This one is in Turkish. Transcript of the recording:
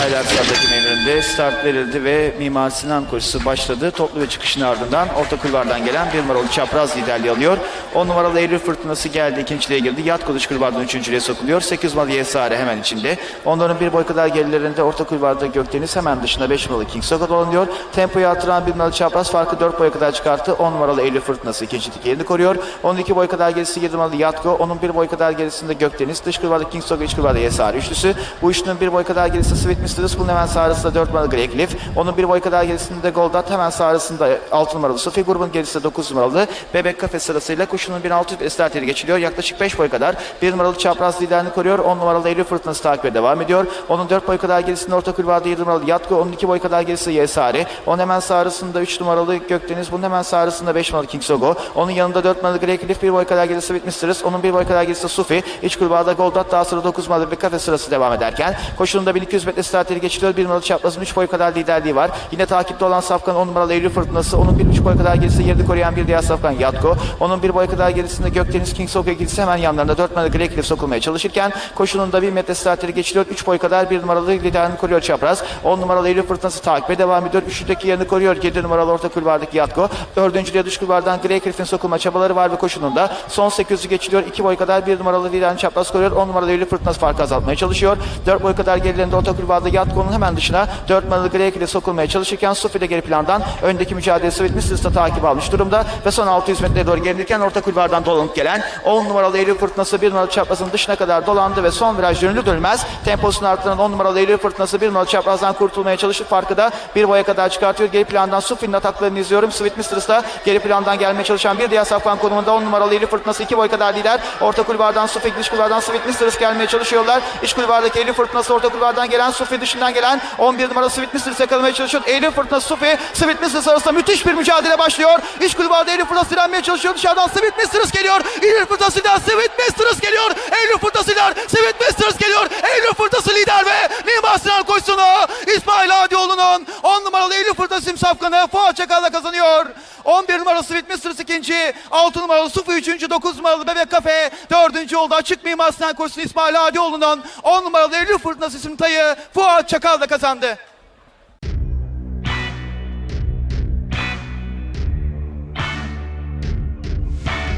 Taylar Sarıdaki meydanında start verildi ve Mimar Sinan koşusu başladı. Toplu ve çıkışın ardından orta kulvardan gelen bir numaralı çapraz liderliği alıyor. 10 numaralı Eylül Fırtınası geldi. ikinciliğe girdi. Yat kılıç kulvardan üçüncülüğe sokuluyor. 8 numaralı Yesare hemen içinde. Onların bir boy kadar gerilerinde orta kulvarda Gökdeniz hemen dışında 5 numaralı King Soka dolanıyor. Tempoyu artıran bir numaralı çapraz farkı 4 boya kadar çıkarttı. 10 numaralı Eylül Fırtınası ikincilik yerini koruyor. 12 boy kadar gerisi 7 numaralı Yatko. Onun bir boy kadar gerisinde Gökdeniz. Dış kulvarda King Soka, iç kulvarda Yesare üçlüsü. Bu üçlünün bir boy kadar gerisi Sweet Bunun hemen sağrısında 4 numaralı Grey Cliff. Onun bir boy kadar gerisinde Goldat. Hemen sağrısında 6 numaralı Sophie grubun gerisinde 9 numaralı Bebek Kafe sırasıyla koşunun 1600 estarteri geçiliyor. Yaklaşık 5 boy kadar bir numaralı çapraz liderini koruyor. 10 numaralı Eylül Fırtınası takibe devam ediyor. Onun 4 boy kadar gerisinde orta kulvarda 7 numaralı Yatko. Onun 2 boy kadar gerisi Yesari. Onun hemen sağrısında 3 numaralı Gökdeniz. Bunun hemen sağrısında 5 numaralı King Sogo. Onun yanında 4 numaralı Grey Cliff. Bir boy kadar gerisi Sweet Mistress. Onun bir boy kadar gerisi Sufi. İç kulvarda Goldat. Daha sonra 9 numaralı bir kafe sırası devam ederken koşunun da 1200 metre starteri geçiliyor. Bir numaralı çaprazın 3 boy kadar liderliği var. Yine takipte olan Safkan 10 numaralı Eylül Fırtınası. Onun bir 3 boy kadar gerisi yerini koruyan bir diğer Safkan Yatko. Onun bir boy kadar gerisinde Gökdeniz King Sogo ikilisi hemen yanlarında 4 numaralı Grey Cliff sokulmaya çalışırken koşunun da 1 metre starteri geçiliyor. 3 boy kadar bir numaralı liderini koruyor çapraz. 10 numaralı Eylül Fırtınası takibe devam ediyor. Üçündeki yerini koruyor. 7 numaralı orta kulvardaki Yatko. Dördüncüye dış kulvardan Grey Cliff'in sokulma çabaları var ve koşunun da son 800'ü geçiliyor. 2 boy kadar bir numaralı liderini çapraz koruyor. 10 numaralı Eylül Fırtınası farkı azaltmaya çalışıyor. 4 boy kadar gerilerinde orta kulvarda Yatko'nun hemen dışına 4 numaralı Cliff sokulmaya çalışırken Sufi de geri plandan öndeki mücadelesi Sweet Mistress'ı takip almış durumda ve son 600 metreye doğru gerilirken orta kulvardan dolanıp gelen 10 numaralı Eylül Fırtınası 1 numaralı çaprazın dışına kadar dolandı ve son viraj dönülür dönülmez temposunu arttıran 10 numaralı Eylül Fırtınası 1 numaralı çaprazdan kurtulmaya çalışıp farkı da bir boya kadar çıkartıyor. Geri plandan Sufi'nin ataklarını izliyorum. Sweet da geri plandan gelmeye çalışan bir diğer safkan konumunda 10 numaralı Eylül Fırtınası 2 boy kadar lider. Orta kulvardan Sufi, dış kulvardan Sweet gelmeye çalışıyorlar. İç kulvardaki Eylül Fırtınası orta kulvardan gelen Sufi dışından gelen 11 numaralı Sweet Mistress yakalamaya çalışıyor. Eylül Fırtınası Sufi, Sweet Mistress arasında müthiş bir mücadele başlıyor. İç kulvarda Eylül Fırtınası direnmeye çalışıyor. Dışarıdan Sweet Mistress geliyor. Eylül Fırtınası'yla Sweet Mistress geliyor. Eylül Fırtınası'yla Sweet Mistress geliyor. Eylül Fırtınası lider ve Mimar Sinan koşusunu İsmail Adioğlu'nun 10 numaralı Eylül Fırtınası Sim Safkan'ı Fuat Çakal'la kazanıyor. 11 numaralı Sweet Mistress ikinci, 6 numaralı Sufi üçüncü, 9 numaralı Bebek Kafe dördüncü oldu. Açık Mimar Sinan koşusunu İsmail Adioğlu'nun 10 numaralı Fırtınası isimli tayı Fuat Çakal da kazandı.